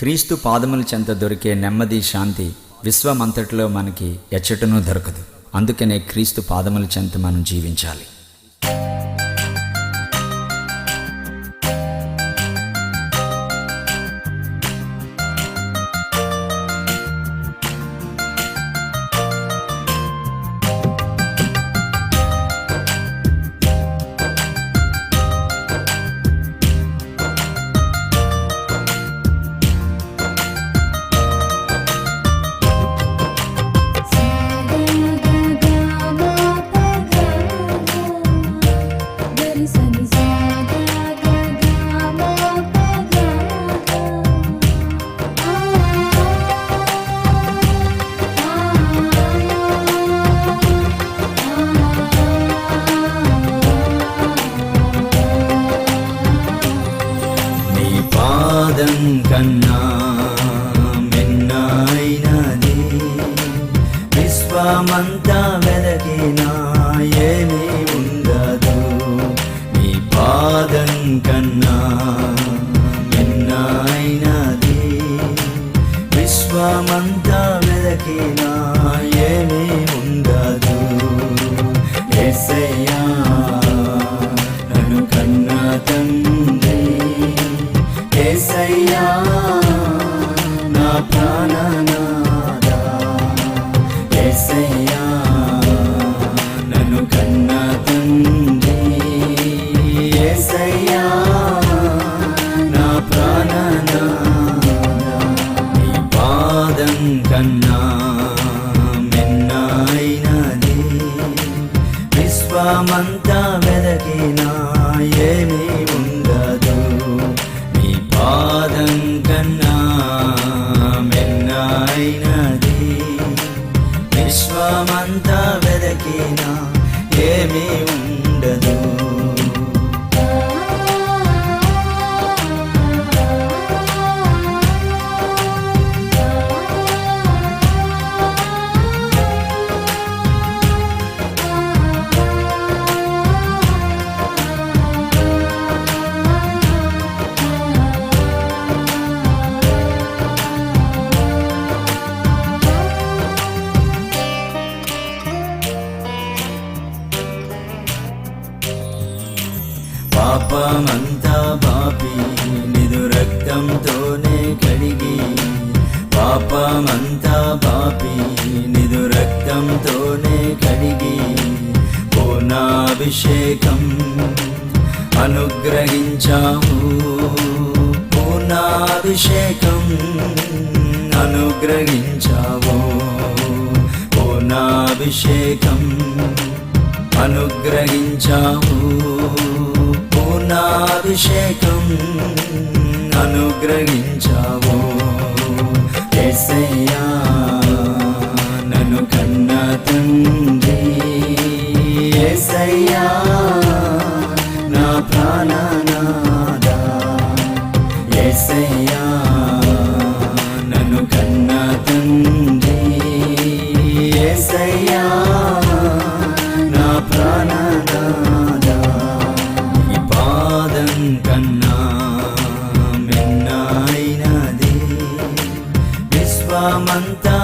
క్రీస్తు పాదముల చెంత దొరికే నెమ్మది శాంతి విశ్వమంతటిలో మనకి ఎచ్చటనూ దొరకదు. అందుకనే క్రీస్తు పాదముల చెంత మనం జీవించాలి. మిన్నైనది విశ్వమంతా వెదకినా ఏమీ కప్పి నిదు రక్తంతోనే కడిగి పాపమంతా పాపి నిదు రక్తంతోనే కడిగి పూర్ణాభిషేకం అనుగ్రహించావు పూర్ణాభిషేకం అనుగ్రహించావు పూర్ణాభిషేకం అనుగ్రహించావు పూర్ణాభిషేకం అనుగ్రహించావు. ఎసయ్యా నన్ను కన్న తండ్రి ఎసయ్యా నా ప్రాణనాదా ఎసయ్యా విశ్వమంతా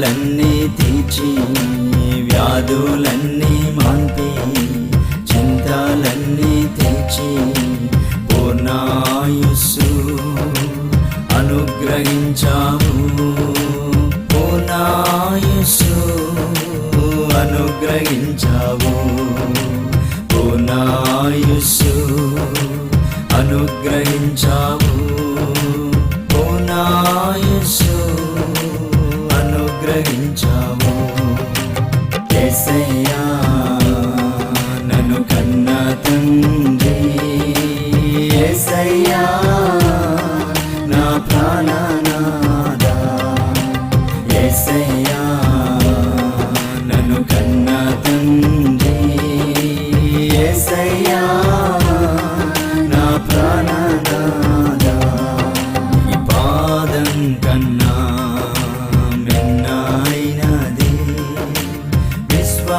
చింతలన్నీ తీర్చి వ్యాధులన్నీ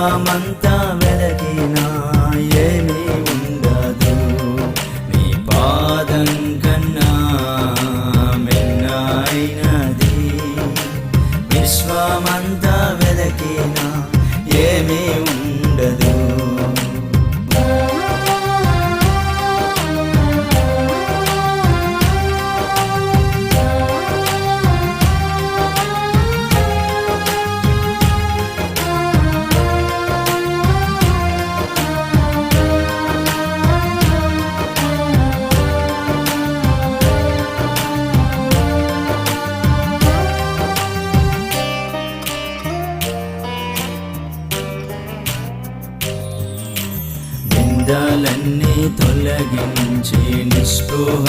విశ్వమంతా నిస్పృహ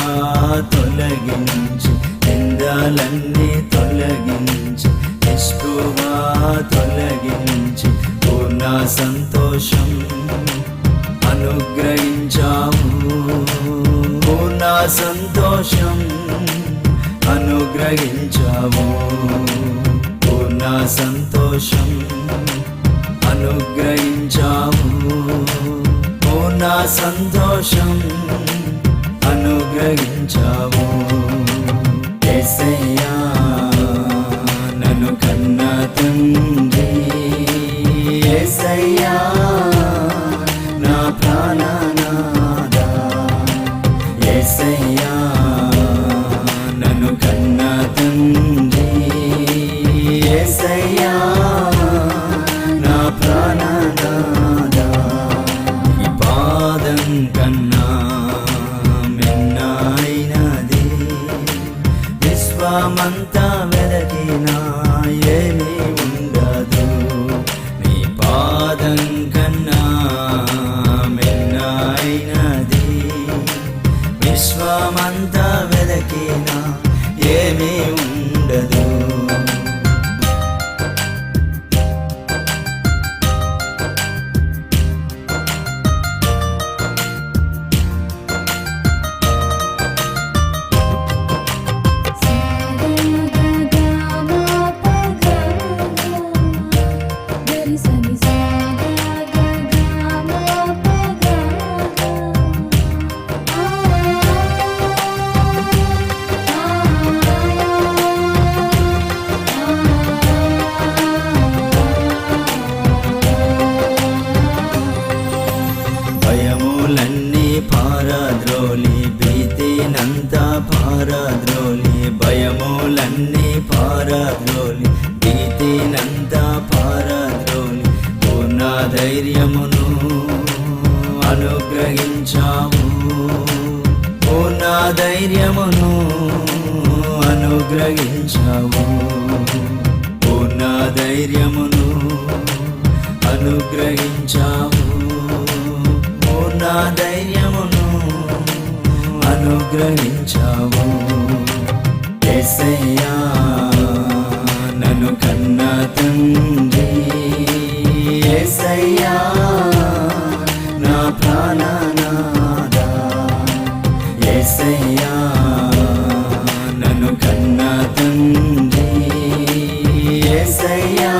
తొలగించు నిందాలన్నీ తొలగించు నిస్పృహ తొలగించు పూర్ణ సంతోషం అనుగ్రహించాము. పూర్ణ సంతోషం అనుగ్రహించాము. పూర్ణ సంతోషం అనుగ్రహించాము. పూర్ణ సంతోషం అనుగ్రహించావు యేసయ్యా నన్ను కన్న తండ్రి. ఎసయ్యా నా ప్రాణనాదా ఎసయ్యా నన్ను కన్న తండ్రి. ఎసయ్యా పాదం కన్నా ధైర్యమును అనుగ్రహించావు నా ధైర్యమును అనుగ్రహించావు నా ధైర్యమును అనుగ్రహించావు నా ధైర్యమును అనుగ్రహించావు యేసయ్యా నన్ను కన్న తండ్రి యేసయ్యా నా ప్రాణనాదా యేసయ్యా నన్ను కన్న తండ్రి యేసయ్యా